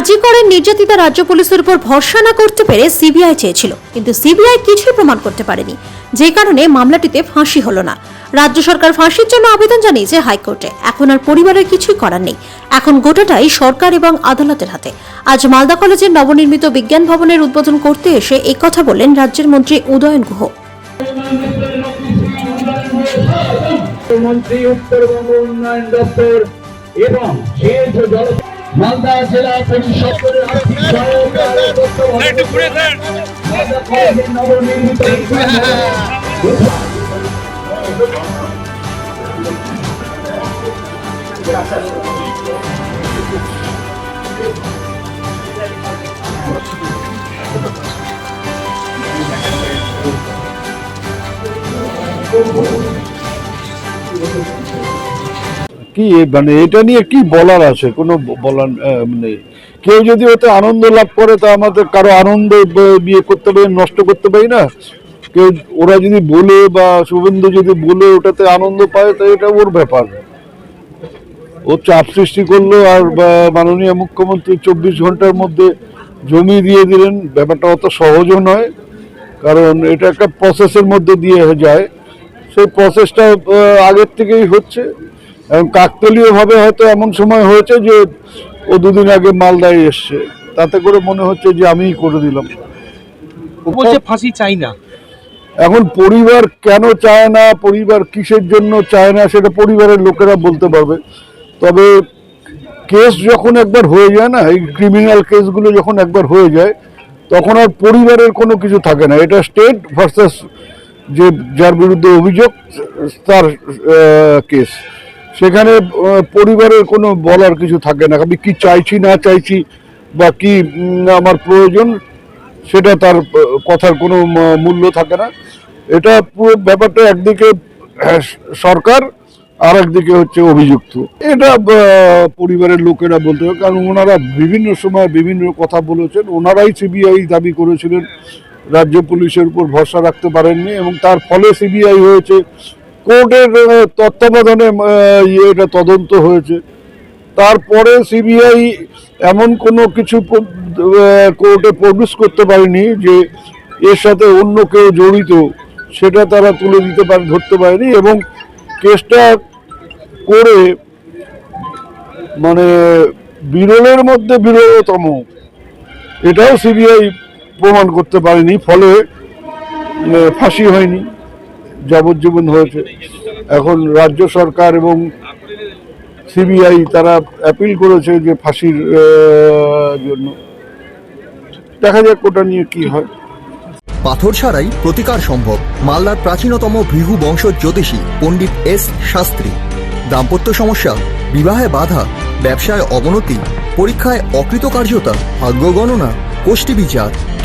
আরজি করেন নির্যাতিতা রাজ্য পুলিশের উপর ভরসা না করতে পেরে সিবিআই চেয়েছিল, কিন্তু সিবিআই কিছুই প্রমাণ করতে পারেনি। যে কারণে মামলাটিতে ফাঁসি হলো না। রাজ্য সরকার ফাঁসির জন্য আবেদন জানিয়েছে হাইকোর্টে। এখন আর পরিবারের কিছুই করার নেই। এখন গোটাটাই সরকার এবং আদালতের হাতে। আজ মালদা কলেজের নবনির্মিত বিজ্ঞান ভবনের উদ্বোধন করতে এসে এই কথা বললেন রাজ্যের মন্ত্রী উদয়ন গুহ। মন্ত্রী উত্তরবঙ্গ উন্নয়ন দপ্তর এবং মালদা জেলা তত্ত্বাবধানে নবনির্মিত বিজ্ঞান ভবন কি মানে এটা নিয়ে কি বলার আছে? কোনো বলার মানে কেউ যদি ওতে আনন্দ লাভ করে, তা আমাদের কারও আনন্দ বিয়ে করতে পারি, নষ্ট করতে পারি না? কেউ, ওরা যদি বলে বা শুভেন্দু যদি বলে ওটাতে আনন্দ পায়, তো এটা ওর ব্যাপার। ও চাপ সৃষ্টি করল আর মাননীয় মুখ্যমন্ত্রী চব্বিশ ঘণ্টার মধ্যে জমি দিয়ে দিলেন। ব্যাপারটা অত সহজও নয়, কারণ এটা একটা প্রসেসের মধ্যে দিয়ে যায়। সেই প্রসেসটা আগের থেকেই হচ্ছে। এবং কাকতলীয়ভাবে হয়তো এমন সময় হয়েছে যে ও দুদিন আগে মালদায় এসছে। তাতে করে মনে হচ্ছে যে আমিই করে দিলাম। ফাঁসি চাই না। এখন পরিবার কেন চায় না পরিবার কিসের জন্য চায় না সেটা পরিবারের লোকেরা বলতে পারবে। তবে কেস যখন একবার হয়ে যায় না এই ক্রিমিনাল কেসগুলো যখন একবার হয়ে যায় তখন আর পরিবারের কোনো কিছু থাকে না। এটা স্টেট ভার্সাস যে যার বিরুদ্ধে অভিযোগ তার কেস সেখানে পরিবারের কোনো বলার কিছু থাকে না। আমি কি চাইছি, না চাইছি, বা কি আমার প্রয়োজন, সেটা তার কথার কোনো মূল্য থাকে না। এটা পুরো ব্যাপারটা একদিকে সরকার আর একদিকে হচ্ছে অভিযুক্ত। এটা পরিবারের লোকেরা বলতে হবে, কারণ ওনারা বিভিন্ন সময় বিভিন্ন কথা বলেছেন। ওনারাই সিবিআই দাবি করেছিলেন। রাজ্য পুলিশের উপর ভরসা রাখতে পারেননি, এবং তার ফলে সিবিআই হয়েছে। কোর্টের তত্ত্বাবধানে ইয়ে এটা তদন্ত হয়েছে। তারপরে সিবিআই এমন কোনো কিছু কোর্টে প্রডিউস করতে পারেনি যে এর সাথে অন্য কেউ জড়িত, সেটা তারা তুলে দিতে পারে, ধরতে পারেনি এবং কেসটা করে মানে বিরলের মধ্যে বিরলতম। এটাও সিবিআই প্রমাণ করতে পারেনি, ফলে ফাঁসি হয়নি। যাবজ্জীবন হয়েছে। এখন রাজ্য সরকার এবং সিবিআই তারা অ্যাপিল করেছে যে ফাঁসির জন্য। দেখা যাক ওটা নিয়ে কি হয়। পাথর ছাড়াই প্রতিকার সম্ভব। মালদার প্রাচীনতম ভৃহু বংশ জ্যোতিষী পণ্ডিত এস শাস্ত্রী। দাম্পত্য সমস্যা, বিবাহে বাধা, ব্যবসায় অবনতি, পরীক্ষায় অকৃতকার্যতা, ভাগ্য গণনা গোষ্ঠী বিচার।